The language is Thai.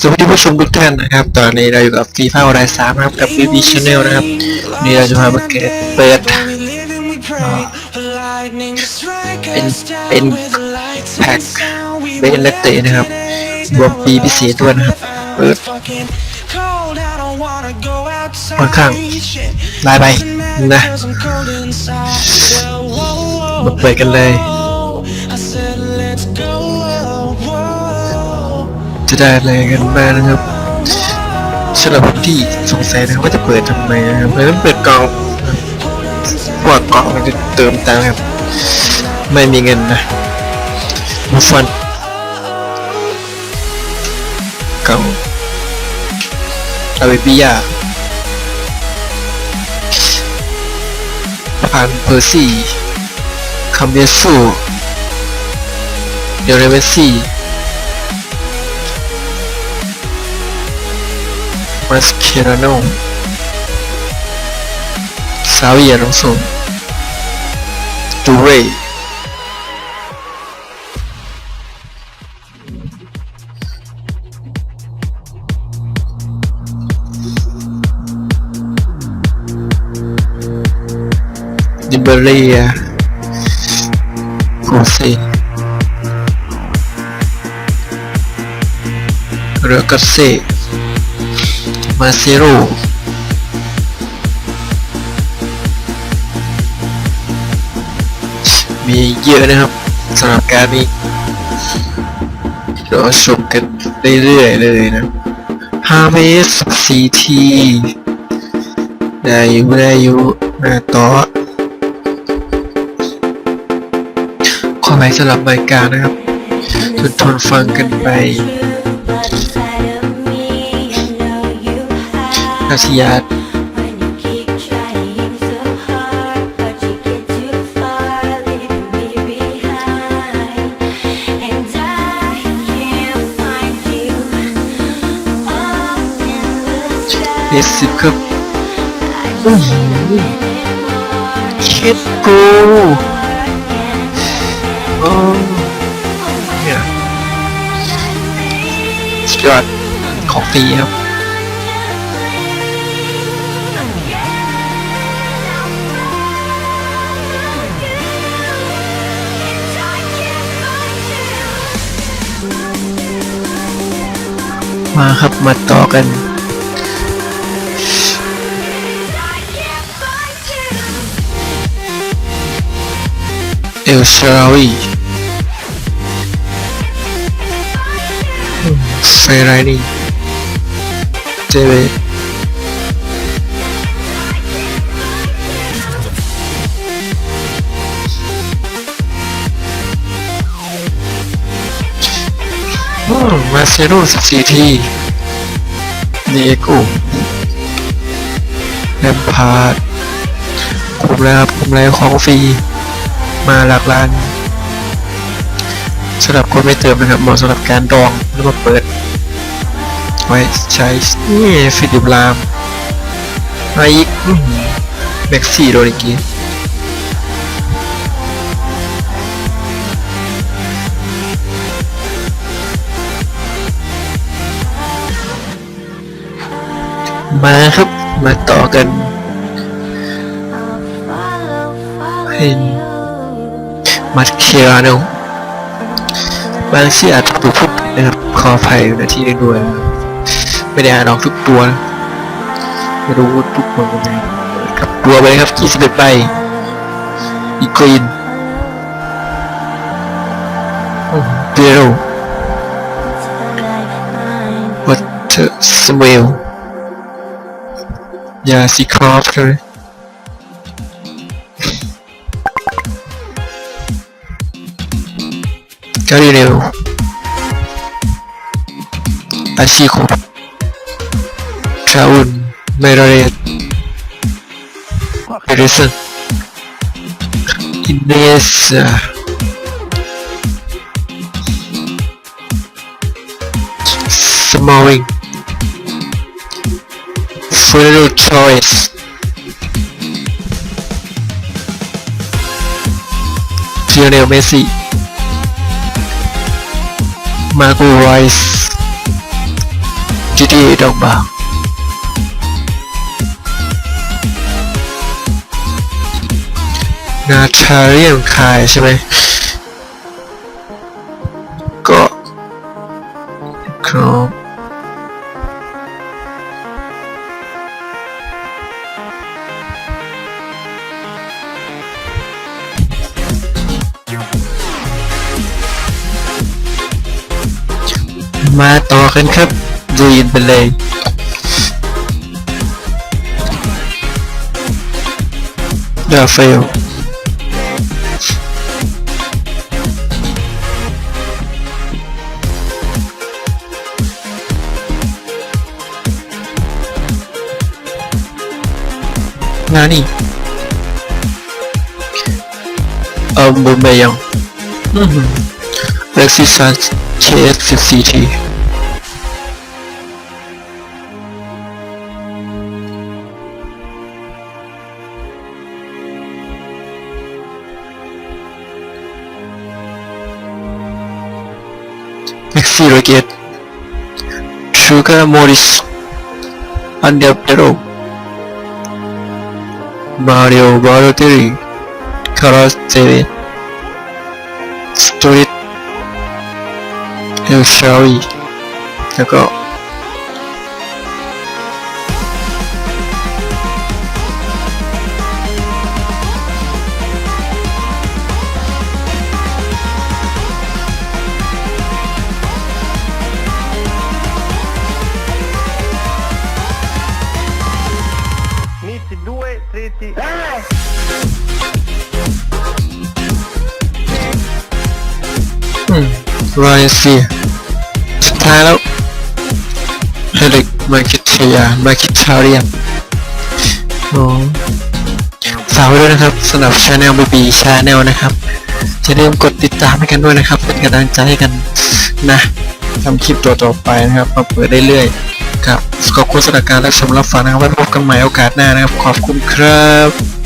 สวัสดีผู้ชมทุกท่านนะครับ ตอนนี้เราอยู่กับฟีฟ่าออนไลน์สามครับกับ BB Channel นะครับนนี้เราจะมาเปิดเปิดเป็นเป็นแพ็คเบนเลตเตนะครับรวมปีพิเศษด้วยนะครับเปิดค่อนข้างลายไปนะมาเปิดกันเลย จะได้อะไรกันบ้างนะครับสำหรับคนที่สงสัยนะครับว่าจะเปิดทำไมนะครับเพราะฉะนั้นเปิดกล่องพวกกล่องมันจะเติมตังค์ครับ ไม่มีเงินนะมูฟันกล่องอาเบบิยาผ่านเพอร์ซี่คัมเบสูเดเรเวซี่ mas queira não, sabia, não sou do rei. De Baleia, você. Rocassei. มาเซโรมีเยอะนะครับสำหรับการนี้เราชมกันเรื่อยๆเลยนะ Harvest CT ได้อยู่ได้อยู่หน้าต่อความหมายสำหรับรายการนะครับทนทนฟังกันไป อาชยาเบสิกครับโอ้โหเคดโกโอ้เนี่ยสุดยอดของฟรีครับ มาครับมาต่อกัน เอลชาราวีเฟรไรนี่เจเว มาเซโร่สิบสี่ทีเดโก้แลมพาร์ดคุมแล้วครับคุมแล้วของฟรี มาหลักล้านสำหรับคนไม่เติมนะครับเหมาะสำหรับการดองหรือว่าเปิด ไว้ใช้นี่ฟิลิปลามมาอีกอื้อหือแม็กซี่โดนอีก มาครับ มาต่อกัน เป็นมัดเคียโนบางที่อาจจะถูกพูดผิดนะครับขออภัยนะที่นี้ด้วยนะครับไม่ได้อ่านออกทุกตัวนะไม่รู้ว่าทุกคนเป็นไงครับตัวไปเลยครับ21ใบอีกรีนเบโรวัตเตอร์สเว ลยาซีครอฟเลยกาลิเลโออาชิโคชาอุนเมรเรตเปเรสันอินเนสสมอลวิง เฟรโรชอยส์เพียเนลเมสซี่ Marco Rice GTA ดอกบาวนาชาเรียนคายใช่ไหม มาต่อกันครับดูยินไปเลยเดาเฟลงานนี่เออบุมเบยังอือหือเล็กซิซันเชสสิบสี่ที Surrogate Sugar Morris Andiaptero Mario Baroteri Carlos David Storit Elshawi なんか รอยเซียสุดท้ายแล้วเฮลิกมาคิดชยามาคิดชาเรียนโอ้ฝากไว้ด้วยนะครับสำหรับช anel บีบีชาแนลนะครับอย่าลืมกดติดตามให้กันด้วยนะครับ เป็นกำลังใจให้กันนะทำคลิปตัวต่อไปนะครับมาเปิดเรื่อยๆครับขอบคุณสำหรับการรับชมรับฟังนะครับไว้พบกันใหม่โอกาสหน้านะครับ ขอบคุณครับ